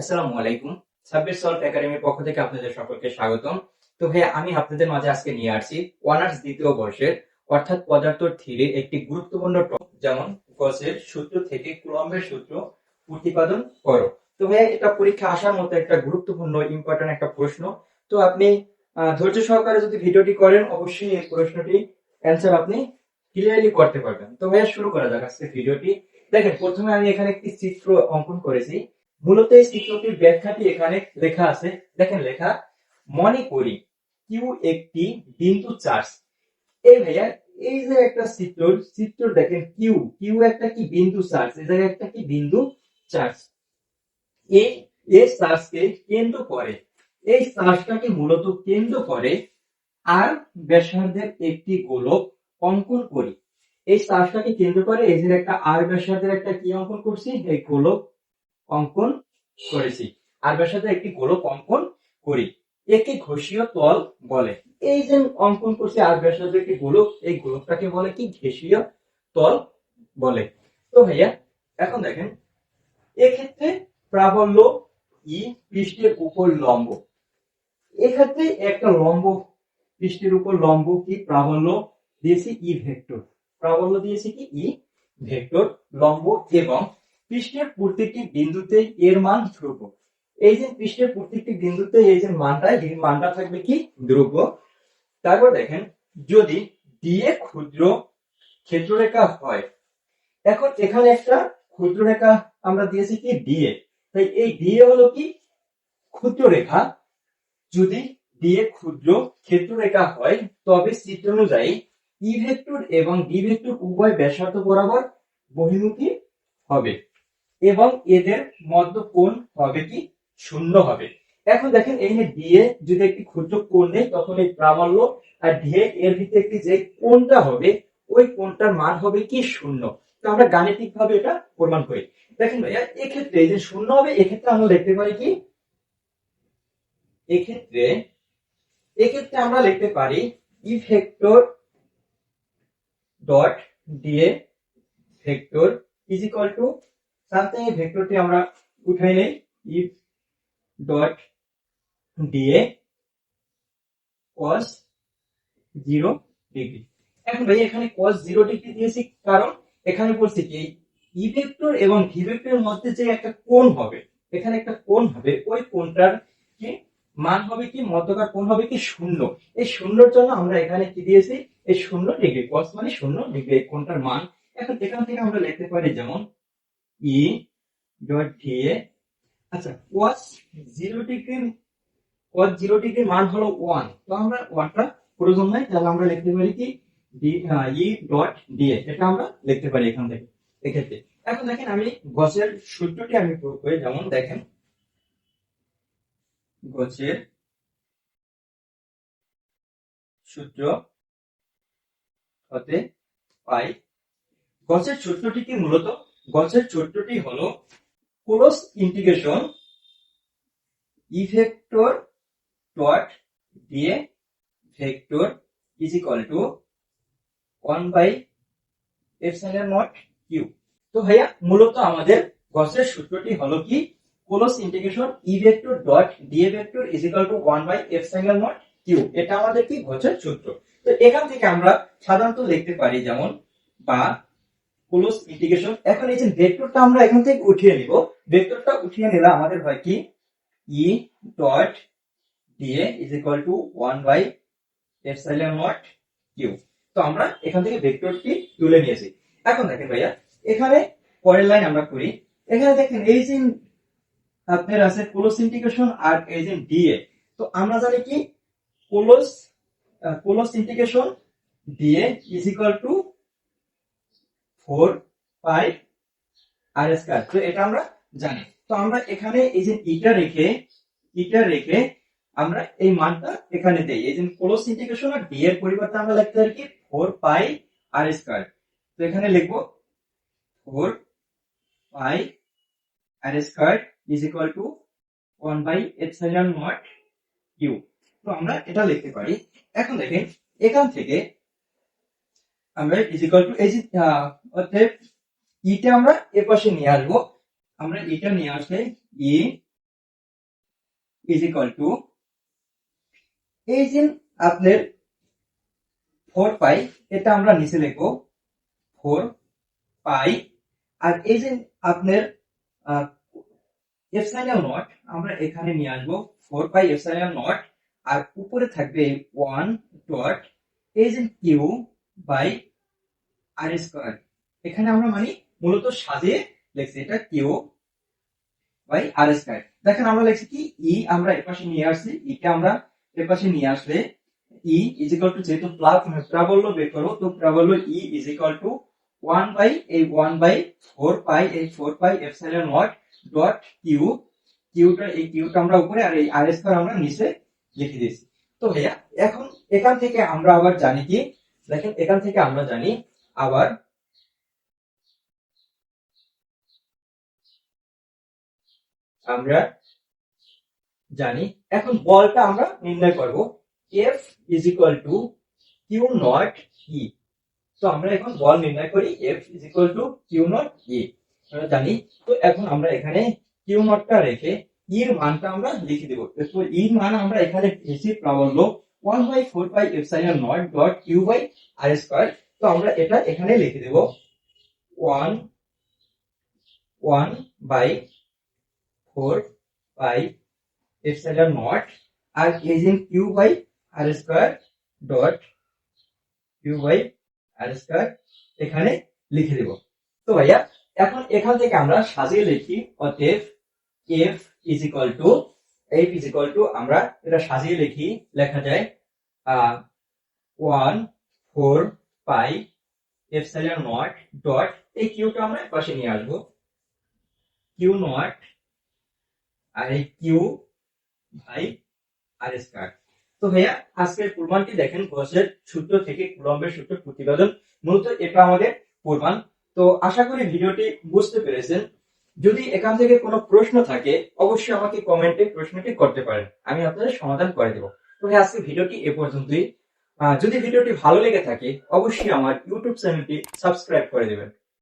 আসসালামু আলাইকুম। সাব্বির সলভ একাডেমির পক্ষ থেকে আপনাদের সকলকে স্বাগতম। তো ভাইয়া, আমি আপনাদের মাঝে আজকে নিয়ে আসছি অনার্স দ্বিতীয় বর্ষের, অর্থাৎ পদার্থ থিরির একটি গুরুত্বপূর্ণ টপিক যেমন গসের সূত্র থেকে কুলম্বের সূত্র, প্রতিপাদন করো। তো ভাইয়া, এটা পরীক্ষা আসার মতো একটা গুরুত্বপূর্ণ ইম্পর্টেন্ট একটা প্রশ্ন। তো আপনি ধৈর্য সহকারে যদি ভিডিওটি করেন, অবশ্যই এই প্রশ্নটি অ্যান্সার আপনি ক্লিয়ারলি করতে পারবেন। তো ভাইয়া, শুরু করা যাক আজকে ভিডিওটি। দেখেন, প্রথমে আমি এখানে একটি চিত্র অঙ্কন করেছি। মূলত এই চিত্রটির ব্যাখ্যাটি এখানে লেখা আছে। দেখেন লেখা, মনে করি কিউ একটি বিন্দু চার্জ। এই ভাইয়া, এই যে একটা চিত্র চিত্র দেখেন, কিউ কিউ একটা কি বিন্দু চার্জ? এই জায়গায় একটা কি বিন্দু চার্জ? এই এই চার্জকে কেন্দ্র করে। এই চার্জটাকে মূলত কেন্দ্র করে আর ব্যাসার্ধের একটি গোলক অঙ্কন করি। এই চার্জটাকে কেন্দ্র করে, এই যে একটা আর ব্যাসার্ধের একটা কি অঙ্কন করছি? এই গোলক অঙ্কন করেছি। আর ব্যাসার্ধের একটি গোলক অঙ্কন করি। একে ঘষীয় তল বলে। এই যে অঙ্কন করছি আর ব্যাসার্ধের একটি গোলক, এই গোলকটাকে বলে কি? ঘেষীয় তল বলে। তো ভাইয়া, এখন দেখেন, এক্ষেত্রে প্রাবল্য ই পৃষ্ঠের উপর লম্ব। এক্ষেত্রে একটা লম্ব পৃষ্ঠের উপর লম্ব কি? প্রাবল্য দিয়েছি ই ভেক্টর। প্রাবল্য দিয়েছি কি? ই ভেক্টর, লম্ব এবং পৃষ্ঠের প্রত্যেকটি বিন্দুতে এর মান ধ্রুব। এই যে পৃষ্ঠের প্রত্যেকটি বিন্দুতে এই যে মানটা, এই মানটা থাকবে কি? ধ্রুব। তারপর দেখেন, যদি দিয়ে ক্ষুদ্র ক্ষেত্ররেখা হয়, এখন এখানে একটা ক্ষুদ্র রেখা আমরা দিয়েছি কি? ডিএ তাই এই ডিএ হলো কি? ক্ষুদ্র রেখা যদি দিয়ে ক্ষুদ্র ক্ষেত্ররেখা হয়, তবে চিত্র অনুযায়ী ই ভেক্টর এবং ডি ভেক্টর উভয় ব্যাসার্ধ বরাবর বহির্মুখী হবে। এবং এদের মধ্য কোণ হবে কি? শূন্য হবে। এখন দেখেন, এই দিয়ে যদি একটি ক্ষুদ্র কোণ নেই, তখন এই প্রাবল্য আর দিয়ে এর ভিতরে একটি যে কোণটা হবে, ওই কোণটার মান হবে কি? শূন্য। তো আমরা গাণিতিক ভাবে এটা প্রমাণ করি। দেখেন ভাইয়া, এক্ষেত্রে যে শূন্য হবে, এক্ষেত্রে আমরা লিখতে পারি কি? এক্ষেত্রে এক্ষেত্রে আমরা লিখতে পারি E vector dot DA vector is equal to something এই ভেক্টরটি আমরা উঠাই নেই if dot DA cos zero degree এখন ভাই, এখানে cos জিরো ডিগ্রি দিয়েছি, কারণ এখানে বলছি কি ই ভেক্টর এবং ভি ভেক্টরের মধ্যে যে একটা কোণ হবে, এখানে একটা কোণ হবে, ওই কোণটার কি মান হবে কি, মধ্যকার কোণ হবে কি শূন্য। এই শূন্যর জন্য আমরা এখানে কি দিয়েছি? এই শূন্য ডিগ্রি cos মানে শূন্য ডিগ্রি কোণটার মান। এখন এখান থেকে আমরা লিখতে পারি যেমন ই ডট ডিএ আচ্ছা cos zero degree cos zero degree মান হলো ওয়ান তো আমরা ওয়ানটা প্রয়োজন নাই, তাহলে আমরা লিখতে পারি কি ডি ই ডট ডিএ এটা আমরা লিখতে পারি এখান থেকে, এক্ষেত্রে। এখন দেখেন আমি গছের সূত্রটি আমি প্রয়োগ করি, যেমন দেখেন, গছের সূত্র হতে পাই। গছের সূত্রটি কি মূলত গছের সূত্রটি হলো cross integration E vector dot দিয়ে vector is equal to one by epsilon naught Q. তো ভাইয়া, মূলত আমাদের গসের সূত্রটি হলো কি? Close integration E vector dot DA vector is equal to one by F epsilon naught Q. এটা আমাদের কি? গসের সূত্র। তো এখান থেকে আমরা সাধারণত লিখতে পারি যেমন বা ক্লোজ ইন্টিগ্রেশন এখন এই যে ভেক্টরটা আমরা এখান থেকে উঠিয়ে নিব। ভেক্টরটা উঠিয়ে নিলে আমাদের হয় কি? E dot DA is equal to one by epsilon naught Q তো আমরা এখান থেকে ভেক্টরটি তুলে নিয়েছি। এখন দেখেন ভাইয়া, এখানে পরের লাইন আমরা করি। এখানে দেখেন এই যে আপনার আছে ক্লোজ ইন্টিগ্রেশন আর এই যে ডিএ তো আমরা জানি কি? Close close integration DA is equal to four pi R square. তো এটা আমরা জানি। তো আমরা এখানে এই যে ইটা রেখে ইটা রেখে আমরা এই মানটা এখানে দেই। এই যে ক্লোজ ইন্টিগ্রেশন আর ডি এর পরিবর্তে আমরা লিখতে পারি কি? Four pi R square. তো এখানে লিখব four pi R square is equal to one by epsilon naught Q তো আমরা এটা লিখতে পারি। এখন দেখেন, এখান থেকে আমরা ইজ ইকুয়াল টু এই অতএব ইটা আমরা এ পাশে নিয়ে আসব। আমরা এটা নিয়ে আসলে ই ইজ ইকুয়াল টু এই যে আপনার ফোর পাই, এটা আমরা নিচে লিখব ফোর পাই। আর এই যে আপনার এফসাইনাল নট আমরা এখানে নিয়ে আসব ফোর পাই এফসাইনাল নট আর উপরে থাকবে ওয়ান ডট এই যে কিউ বাই আর স্কোয়ার এখানে আমরা মানে মূলত সাজিয়ে লিখছি এটা কিউ বাই আর স্কোয়ার দেখেন আমরা লিখছি কি? ই আমরা এপাশে নিয়ে আসছি ই কে আমরা এপাশে নিয়ে আসলে ই ইজ ইকাল টু যেহেতু প্লাস প্রাবল্য বের করব তো প্রাবল্য E is equal to one by এই ওয়ান বাই ফোর পাই এই four pi epsilon naught dot Q কিউটা এই কিউটা আমরা উপরে আর এই আর স্কোয়ার আমরা নিচে লিখে দিয়েছি। তো ভাইয়া, এখন এখান থেকে আমরা আবার জানি কি? দেখেন, এখান থেকে আমরা জানি আবার আমরা জানি, এখন বলটা আমরা নির্ণয় করব। F is equal to Q naught E তো আমরা এখন বল নির্ণয় করি F is equal to Q naught E আমরা জানি, তো এখন আমরা এখানে কিউ নটটা রেখে ইর মানটা আমরা লিখে দেবো। তো ইর মান আমরা এখানে বেশি প্রাবল্য one by four by epsilon naught dot Q by R square তো আমরা এটা এখানে লিখে দেবো। One one by four by epsilon naught R এই যে Q by R square dot Q by R square এখানে লিখে দেব। তো ভাইয়া, এখন এখান থেকে আমরা সাজিয়ে লিখি অতএব F is equal to F is equal to আমরা এটা সাজিয়ে লিখি, লেখা যায় one four pi epsilon naught dot এই কিউটা আমরা পাশে নিয়ে আসব। কিউ নট আর এই কিউ ভাই আর স্কয়ার তো ভাইয়া, আজকের প্রমাণটি দেখেন গসের সূত্র থেকে কুলম্বের সূত্র প্রতিবেদন, মূলত এটা আমাদের প্রমাণ তো আশা করি ভিডিওটি বুঝতে পেরেছেন। যদি এখান থেকে কোনো প্রশ্ন থাকে, অবশ্যই আমাকে কমেন্টে প্রশ্নটি করতে পারেন। আমি আপনাদের সমাধান করে দেবো। তো আজকে ভিডিওটি এ পর্যন্তই। যদি ভিডিওটি ভালো লেগে থাকে, অবশ্যই আমার ইউটিউব চ্যানেলটি সাবস্ক্রাইব করে দেবেন।